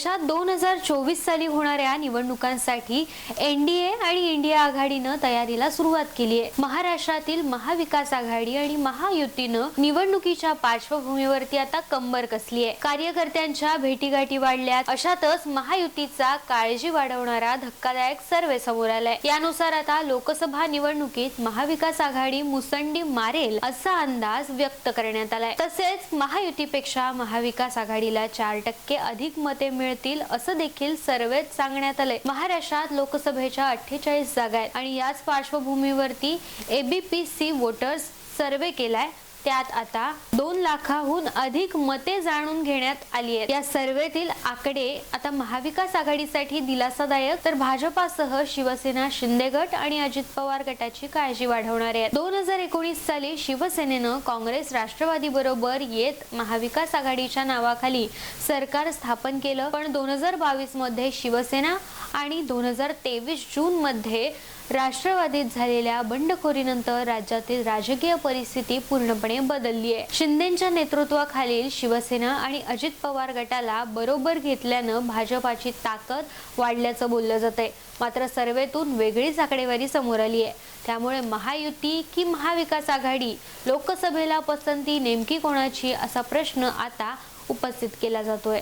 देशात दोन हजार चोवीस साली होणाऱ्या निवडणुकांसाठी एनडीए आणि इंडिया आघाडीनं तयारीला सुरुवात केली आहे. महाराष्ट्रातील महाविकास आघाडी आणि महायुतीनं निवडणुकीच्या पार्श्वभूमीवरती आता कंबर कसली आहे. कार्यकर्त्यांच्या भेटीगाठी वाढल्यात. अशातच महायुतीचा काळजी वाढवणारा धक्कादायक सर्वे समोर आलाय. यानुसार आता लोकसभा निवडणुकीत महाविकास आघाडी मुसंडी मारेल असा अंदाज व्यक्त करण्यात आलाय. तसेच महायुतीपेक्षा महाविकास आघाडीला चार टक्के अधिक मते मिळतील असं देखील सर्वेत सांगण्यात आलंय. महाराष्ट्रात लोकसभेच्या अठ्ठेचाळीस जागा आहेत आणि याच पार्श्वभूमीवरती एबीपीसी वोटर्स सर्वे केलाय. त्यात आता दोन लाखाहून अधिक मते जाणून घेण्यात आली आहेत. या सर्वेतील आकडे आता महाविकास आघाडीसाठी दिलासादायक. तर भाजपासह शिवसेना शिंदे गट आणि अजित पवार गटाची काळजी वाढवणारे आहेत. दोन हजार एकोणीस साली शिवसेनेनं काँग्रेस राष्ट्रवादी बरोबर येत महाविकास आघाडीच्या नावाखाली सरकार स्थापन केलं. पण दोन हजार बावीसमध्ये शिवसेना आणि दोन हजार तेवीस जून मध्ये राष्ट्रवादीत झालेल्या बंडखोरीनंतर राज्यातील राजकीय परिस्थिती पूर्णपणे बदलली आहे शिंदेच्या नेतृत्वाखालील शिवसेना आणि अजित पवार गटाला बरोबर घेतल्यानं भाजपाची ताकद वाढल्याचं बोललं जातंय. मात्र सर्वेतून वेगळीच आकडेवारी समोर आली आहे त्यामुळे महायुती की महाविकास आघाडी लोकसभेला पसंती नेमकी कोणाची असा प्रश्न आता उपस्थित केला जातोय.